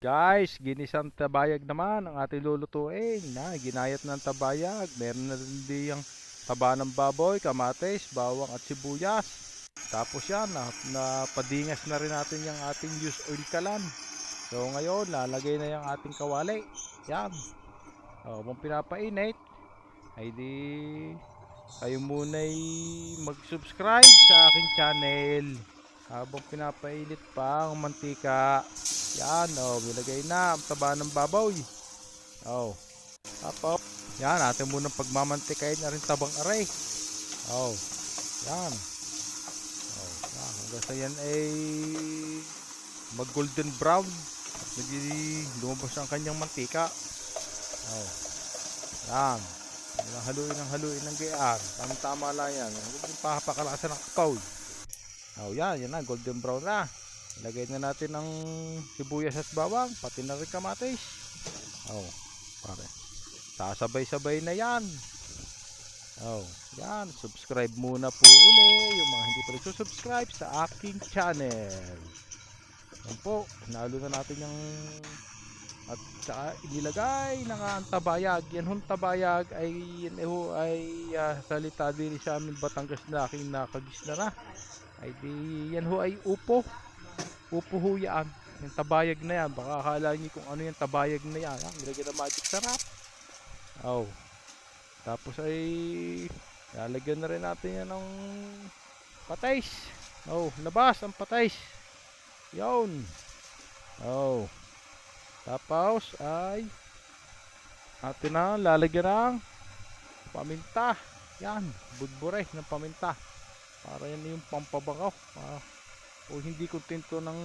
Guys, ginisang tabayag naman ang ating lulutuin. Na, ginayat ng tabayag. Meron na rin diyang taba ng baboy, kamatis, bawang at sibuyas. Tapos yan, na, napadingas na rin natin yung ating used oil kalan. So ngayon, lalagay na yung ating kawali. Yan. O, kung pinapainit, ay di kayo muna'y mag-subscribe sa aking channel habang pinapainit pa ang mantika. Yan, oh, bilagay na ang taba ng baboy. Oh. Tapos, yan, atin muna pagmamantikain na rin tabang aray. Oh. Yan. Oh, yan. Hanggang sa yan ay mag golden brown. At lumabas ang kanyang mantika. Oh. Yan. Haluin ng haluin ng gayaan. Tamang tama lang yan. Huwag yung papakalakasan ng kapaw. Oh, yan, yan na, golden brown na. Lagay na natin ang sibuyas at bawang, pati na rin kamatis. Oh, pare. Sasabay-sabay na yan. Oh, yan. Subscribe muna po uli yung mga hindi pa nagsusubscribe sa aking channel. Yan po, nalo na natin yung at saka inilagay na nga ang tabayag. Yan hong tabayag ay yan ay ah, salita din sa amin Batangas na aking nakagis na na. Ay di yan ho ay upo. Upo ho yan. Yung tabayag na yan. Baka akala niyo kung ano yung tabayag na yan. Ha? Nilagyan ng magic sarap. Oh. Tapos ay lalagyan na rin natin yan ng patis. Oh, labas ang patis. Yun. Oh. Tapos ay atin na lalagyan ng paminta. Yan, budbure ng paminta. Para yan yung pampabangaw. Ah, o hindi kontento ng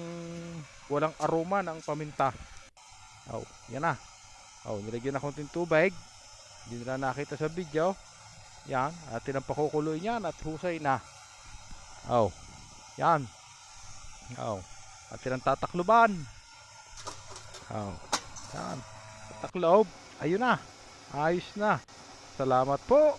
walang aroma ng paminta. Oh, yan na. Oh, nilagyan na konting tubig. Hindi nila nakita sa video. Yan, atin ang pakukuloy niyan at husay na. Oh, yan. Oh, atin ang tatakluban. Oh, yan. Tataklob. Ayun na. Ayos na. Salamat po.